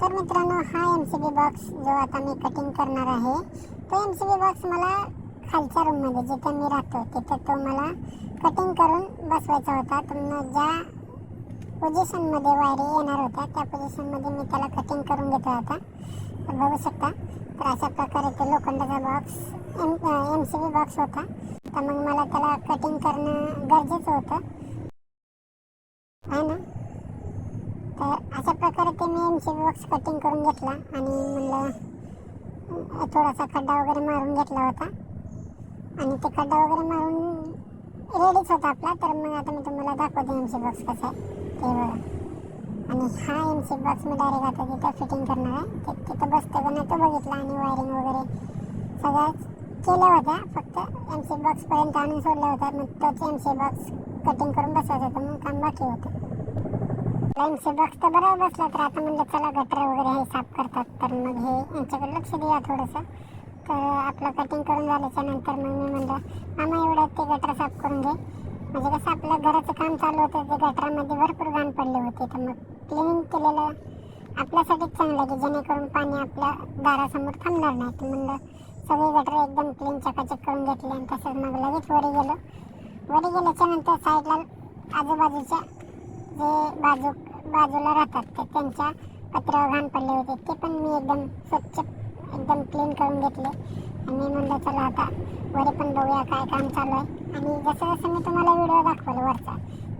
तर मित्रांनो हा एम सी बी बॉक्स जो आता मी कटिंग करणार आहे तो एम सी बी बॉक्स मला खालच्या रूममध्ये जिथे मी राहतो तिथं तो मला कटिंग करून बसवायचा होता. तर ज्या पोझिशनमध्ये वायरी येणार होत्या त्या पोझिशनमध्ये मी त्याला कटिंग करून घेतला होता. तर बघू शकता. तर अशा प्रकारे ते लोखंडाचा box M M C B box होता. तर मग मला त्याला कटिंग करणं गरजेचं होतं. आहे ना? तर अशा प्रकारे ते मी एम सी बॉक्स कटिंग करून घेतला आणि म्हणलं थोडासा खड्डा वगैरे मारून घेतला होता. आणि ते खड्डा वगैरे मारून रेडीच होता आपला तर मग आता मी तुम्हाला दाखवते एम सी बॉक्स कसा आहे ते बघा. आणि हा एम सी बॉक्स मी डायरेक्ट आता तिथं फिटिंग करणार आहे. ते तिथं बसतं का नाही तो बघितला आणि वायरिंग वगैरे सगळ्याच केल्या होत्या. फक्त एम सी बॉक्सपर्यंत आणून सोडल्या होत्या मग तोच एम सी बॉक्स कटिंग करून बसवायचा होता मग काम बाकी होतं. एम बॉक्स तर बरोबर बसला तर आता म्हणलं चला गटर वगैरे हे साफ करतात. तर मग हे यांच्याकडे लक्ष द्या थोडंसं. तर आपलं कटिंग करून झाल्याच्यानंतर मग मी म्हणलं मामा एवढं ते गटर साफ करून घे. म्हणजे कसं आपलं घराचं काम चालू होतं ते गटरामध्ये भरपूर घाण पडले होते. तर मग क्लिनिंग केलेलं आपल्यासाठीच चांगलं की जेणेकरून पाणी आपल्या दारासमोर थांबणार नाही. तर म्हणलं सगळे गटर एकदम क्लीन चकाचक करून घेतले आणि तसंच मग लगेच वरी गेलो. वरी गेल्याच्यानंतर साईडला आजूबाजूच्या जे बाजू बाजूला राहतात. ते त्यांच्या पत्र्यावर घाण पडले होते. ते पण मी एकदम स्वच्छ एकदम क्लीन करून घेतले. आणि मी म्हणलं चला आता वरी पण बघूया काय काम चालू आहे. आणि जसं जसं मी तुम्हाला व्हिडिओ दाखवलं वरचा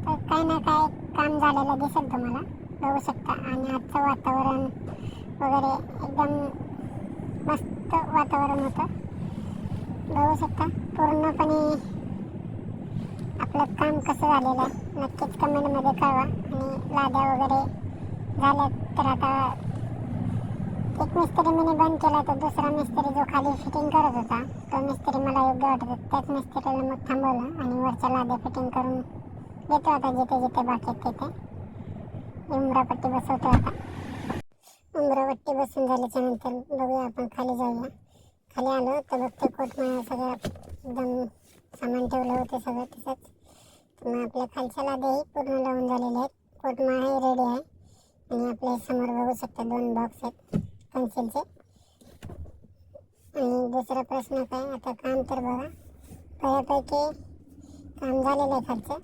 तर काय ना काय काम झालेलं दिसेल तुम्हाला. बघू शकता. आणि आजचं वातावरण वगैरे एकदम मस्त वातावरण होतं. बघू शकता. पूर्णपणे आपलं काम कसं झालेलं आहे नक्कीच कमेंटमध्ये कळवा. आणि लाद्या वगैरे झाल्या तर आता एक मिस्त्री मी बंद केला तर दुसरा मिस्त्री जो खाली फिटिंग करत होता तो मिस्त्री मला योग्य वाटत होता. त्याच मिस्त्रीला मग थांबवलं आणि वरच्या लाद्या फिटिंग करून देतो आता जिथे जिथे बाकी आहेत तिथे. उमरापट्टी बसवतो आता. उमरापट्टी बसून झाल्याच्यानंतर बघूया आपण खाली जाऊया. खाली आलो तर बघते कोट सगळं एकदम सामान ठेवलं होतं सगळं तसंच. मग आपल्या खालच्या लाद्याही पूर्ण लावून झालेले आहेत. कोटमाळाही रेडी आहे. आणि आपल्यासमोर बघू शकता दोन बॉक्स आहेत पेन्सिलचे आणि दुसरा प्रश्न काय? आता काम तर बघा. बऱ्यापैकी काम झालेलं आहे खालचं.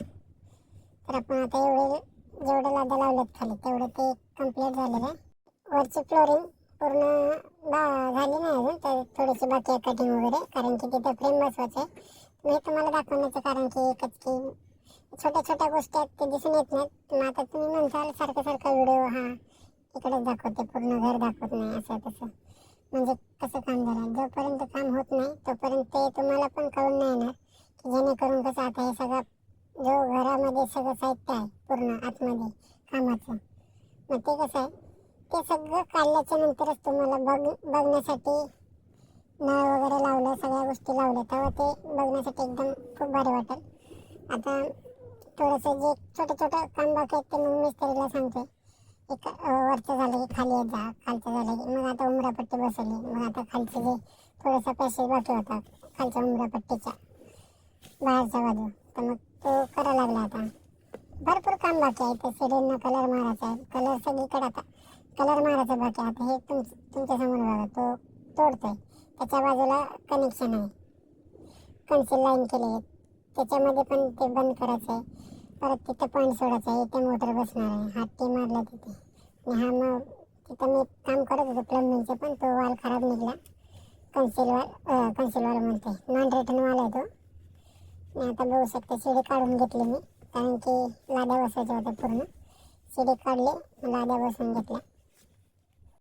तर आपण आता एवढे जेवढे लादा लावलेत खाली तेवढं ते कंप्लीट झालेलं आहे. वरची फ्लोरिंग पूर्ण बा झाली नाही अजून तर थोडीशी बाकी आहे कटिंग वगैरे कारण की तिथं फ्रेम बसवायचं आहे. मी तुम्हाला दाखवण्याचं कारण की एकच की छोट्या छोट्या गोष्टी आहेत ते दिसून येत नाहीत. मग आता तुम्ही म्हणताल सारखं सारखं व्हिडिओ हा. इकडेच दाखवते पूर्ण घर दाखवत नाही असं तसं. म्हणजे कसं काम झालं जोपर्यंत काम होत नाही तोपर्यंत ते तुम्हाला पण कळून नाही येणार की जेणेकरून कसं आता हे सगळं जो घरामध्ये सगळं साहित्य आहे पूर्ण आतमध्ये कामाचं मग ते कसं आहे? ते सगळं काढल्याच्या नंतरच तुम्हाला बघ बघण्यासाठी नळ वगैरे लावलं सगळ्या गोष्टी लावल्या तेव्हा ते बघण्यासाठी एकदम खूप भारी वाटेल. आता थोडंसं जे छोटं छोटं काम बाकी आहेत ते मग मिस्त्रीला सांगते. एक वरचं झालं की खाली येत जा खालचं झालं की मग आता उमरापट्टी बसवली. मग आता खालचं जे थोडासा पॅसेज बाकी होता खालच्या उमरापट्टीच्या बाहेरच्या बाजू तर मग तो करायला लागला आता. भरपूर काम बाकी आहे त्या सिडींना कलर मारायचा आहे. कलर सगळीकडे आता. कलर मारायचा बाकी आता हे तुम तुमच्यासमोर बघा तो तोडतोय. त्याच्या बाजूला कनेक्शन आहे. कन्सिल लाईन केली आहे. त्याच्यामध्ये पण ते बंद करायचं आहे परत तिथं पॉईंट सोडायचं आहे इथे मोटर बसणार आहे. हात ते मारला तिथे. आणि हा मग तिथं मी काम करत होतो प्लंबिंगचं पण. तो वाल खराब निघला. कन्सिल वाल कन्सिल वाल म्हणते नॉन रिटर्न वाल आहे तो. मी आता बघू शकते शिडी काढून घेतली मी. कारण की लाद्या बसायच्या होत्या पूर्ण. शिडी काढली लाद्या बसून घेतल्या.